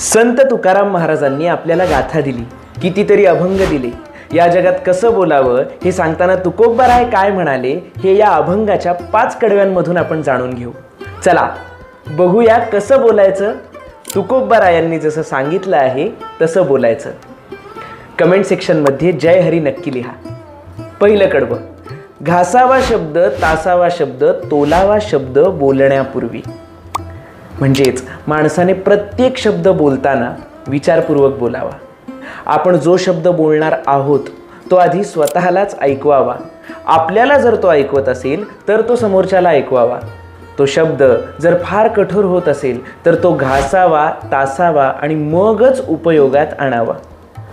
संत तुकाराम महाराजांनी आपल्याला गाथा दिली कितीतरी अभंग दिले. या जगात कसं बोलावं हे सांगताना तुकोबाराय काय म्हणाले हे या अभंगाच्या पाच कडव्यांमधून आपण जाणून घेऊ. चला बघूया कसं बोलायचं. तुकोबारायांनी जसं सांगितलं आहे तसं बोलायचं. कमेंट सेक्शनमध्ये जय हरी नक्की लिहा. पहिलं कडवं घासावा शब्द तासावा शब्द तोलावा शब्द बोलण्यापूर्वी. म्हणजेच माणसाने प्रत्येक शब्द बोलताना विचारपूर्वक बोलावा. आपण जो शब्द बोलणार आहोत तो आधी स्वतःलाच ऐकवावा. आपल्याला जर तो ऐकवत असेल तर तो समोरच्याला ऐकवावा. तो शब्द जर फार कठोर होत असेल तर तो घासावा तासावा आणि मगच उपयोगात आणावा.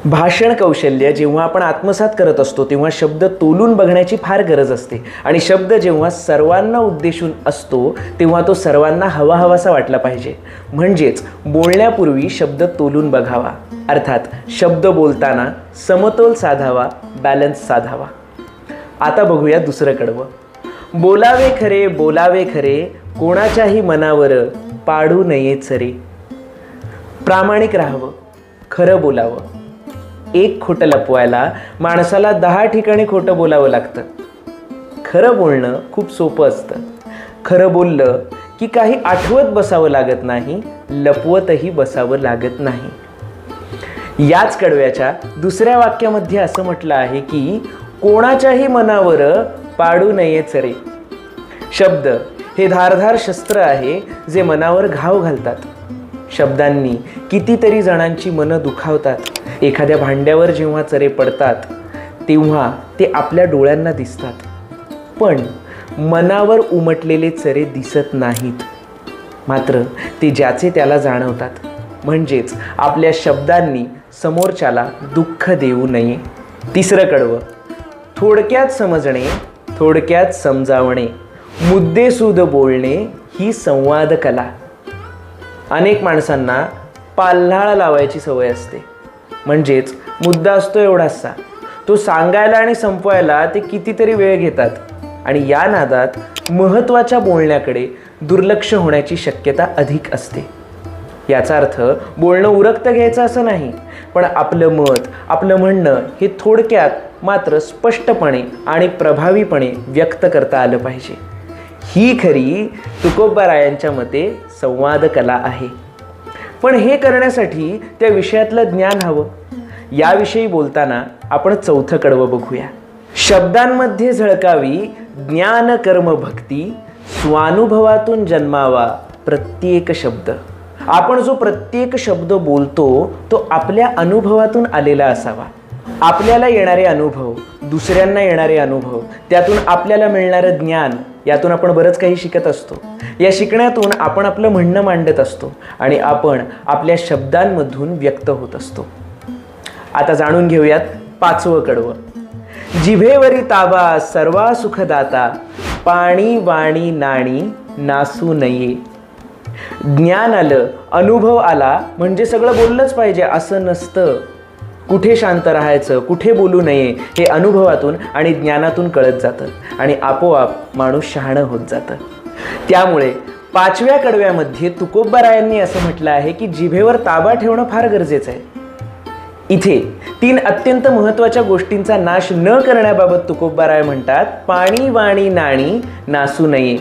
भाषण कौशल्य जेव्हा आपण आत्मसात करत असतो तेव्हा शब्द तोलून बघण्याची फार गरज असते. आणि शब्द जेव्हा सर्वांना उद्देशून असतो तेव्हा तो सर्वांना हवा हवासा वाटला पाहिजे. म्हणजेच बोलण्यापूर्वी शब्द तोलून बघावा. अर्थात शब्द बोलताना समतोल साधावा बॅलन्स साधावा. आता बघूया दुसरं कडवं बोलावे खरे बोलावे खरे कोणाच्याही मनावर पाडू नये सरे प्रामाणिक राहावं खरं बोलावं. एक खोटं लपवायला माणसाला दहा ठिकाणी खोटं बोलावं लागतं. खरं बोलणं खूप सोपं असतं. खरं बोललं की काही आठवत बसावं लागत नाही लपवतही बसावं लागत नाही. याच कडव्याच्या दुसऱ्या वाक्यामध्ये असं म्हटलं आहे की कोणाच्याही मनावर पाडू नये चरे. शब्द हे धारधार शस्त्र आहे जे मनावर घाव घालतात. शब्दांनी कितीतरी जणांची मनं दुखावतात. एखाद्या भांड्यावर जेव्हा चरे पडतात तेव्हा ते आपल्या डोळ्यांना दिसतात. पण मनावर उमटलेले चरे दिसत नाहीत. मात्र ते ज्याचे त्याला जाणवतात म्हणजेच आपल्या शब्दांनी समोरच्याला दुःख देऊ नये. तिसरं कडवं थोडक्यात समजणे थोडक्यात समजावणे मुद्देसूद बोलणे ही संवाद कला अनेक माणसांना पाल्हाळ लावायची सवय असते. म्हणजेच मुद्दा असतो एवढासा. तो सांगायला आणि संपवायला ते कितीतरी वेळ घेतात आणि या नादात महत्त्वाच्या बोलण्याकडे दुर्लक्ष होण्याची शक्यता अधिक असते. याचा अर्थ बोलणं उरक्त घ्यायचं असं नाही पण आपलं मत आपलं म्हणणं हे थोडक्यात मात्र स्पष्टपणे आणि प्रभावीपणे व्यक्त करता आलं पाहिजे. ही खरी तुकोबारायांच्या मते संवाद कला आहे. पण हे करण्यासाठी त्या विषयातलं ज्ञान हवं. याविषयी बोलताना आपण चौथं कडवं बघूया. शब्दांमध्ये झळकावी ज्ञान कर्म भक्ती स्वानुभवातून जन्मावा प्रत्येक शब्द. आपण जो प्रत्येक शब्द बोलतो तो आपल्या अनुभवातून आलेला असावा. आपल्याला येणारे अनुभव दुसऱ्यांना येणारे अनुभव त्यातून आपल्याला मिळणारं ज्ञान यातून आपण बरंच काही शिकत असतो. या शिकण्यातून आपण आपलं म्हणणं मांडत असतो आणि आपण आपल्या शब्दांमधून व्यक्त होत असतो. आता जाणून घेऊयात पाचवं कडवं. जिभेवरी ताबा सर्वा सुखदाता पाणी वाणी नाणी नासू नये. ज्ञान आलं अनुभव आला म्हणजे सगळं बोललंच पाहिजे असं नसतं. कुठे शांत राहायचं कुठे बोलू नये हे अनुभवातून आणि ज्ञानातून कळत जातं आणि आपोआप माणूस शहाणं होत जातं. त्यामुळे पाचव्या कडव्यामध्ये तुकोबारायांनी असं म्हटलं आहे की जिभेवर ताबा ठेवणं फार गरजेचं आहे. इथे तीन अत्यंत महत्त्वाच्या गोष्टींचा नाश न करण्याबाबत तुकोबाराय म्हणतात पाणी वाणी नाणी नासू नये.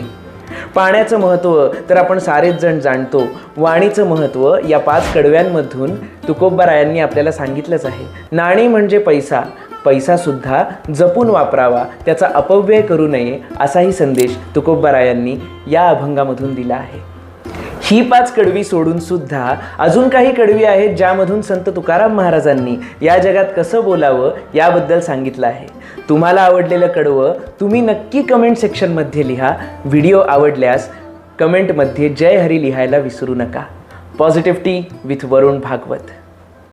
पाण्याचं महत्त्व तर आपण सारेच जण जाणतो. वाणीचं महत्त्व या पाच कडव्यांमधून तुकोबारायांनी आपल्याला सांगितलंच आहे. नाणी म्हणजे पैसा. पैसासुद्धा जपून वापरावा त्याचा अपव्यय करू नये असाही संदेश तुकोबारायांनी या अभंगामधून दिला आहे. ही पाच कडवी सोडून सुद्धा अजून काही कडवी आहेत ज्यामधून संत तुकाराम महाराजांनी या जगात कसं बोलावं याबद्दल सांगितलं आहे. तुम्हाला आवडलेलं कडवं तुम्ही नक्की कमेंट सेक्शनमध्ये लिहा. व्हिडिओ आवडल्यास कमेंटमध्ये जय हरी लिहायला विसरू नका. Positive tea with Varun Bhagwat.